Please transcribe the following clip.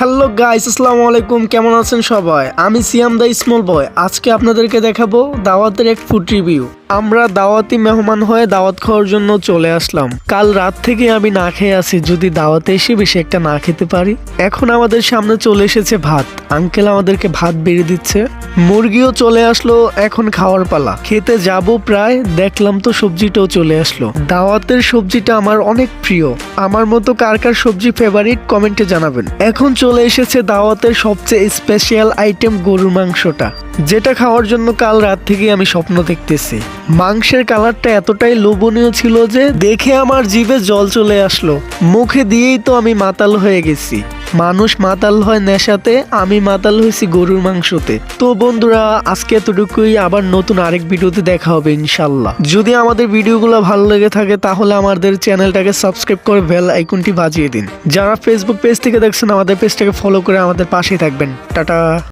Hello guys, আসসালামু আলাইকুম, কেমন আছেন সবাই? আমি সিয়াম দা স্মল বয়। আজকে আপনাদেরকে দেখাবো দাওয়াতের এক ফুড রিভিউ আমরা দাওয়াতি মেহমান হয়ে দাওয়াত খাওয়ার জন্য চলে আসলাম। কাল রাত থেকে আমি না খেয়ে আছি, যদি দাওয়াতে এসে বেশি একটা না খেতে পারি। এখন আমাদের সামনে চলে এসেছে ভাত। আঙ্কেল আমাদেরকে ভাত বেড়ে দিচ্ছে। মুরগিও চলে আসলো, এখন খাওয়ার পালা। খেতে যাব প্রায়, দেখলাম তো সবজিটাও চলে আসলো। দাওয়াতের সবজিটা আমার অনেক প্রিয়। আমার মতো কার কার সবজি ফেভারিট কমেন্টে জানাবেন। এখন চলে এসেছে দাওয়াতের সবচেয়ে স্পেশাল আইটেম গরুর মাংসটা। যেটা খাওয়ার জন্য কাল রাত থেকে আমি স্বপ্ন দেখতেছি। মাংসের কালারটা এতটাই লোভনীয় ছিল যে দেখে আমার জিভে জল চলে আসলো। মুখে দিয়েই তো আমি মাতাল হয়ে গেছি। মানুষ মাতাল হয় নেশাতে, আমি মাতাল হয়েছি গরুর মাংসতে। তো বন্ধুরা, আজকে এতটুকুই। আবার নতুন আরেক ভিডিওতে দেখা হবে, ইনশাল্লাহ। যদি আমাদের ভিডিওগুলো ভালো লেগে থাকে, তাহলে আমাদের চ্যানেলটাকে সাবস্ক্রাইব করে বেল আইকনটি বাজিয়ে দিন। যারা ফেসবুক পেজ থেকে দেখছেন, আমাদের পেজটাকে ফলো করে আমাদের পাশেই থাকবেন। টাটা!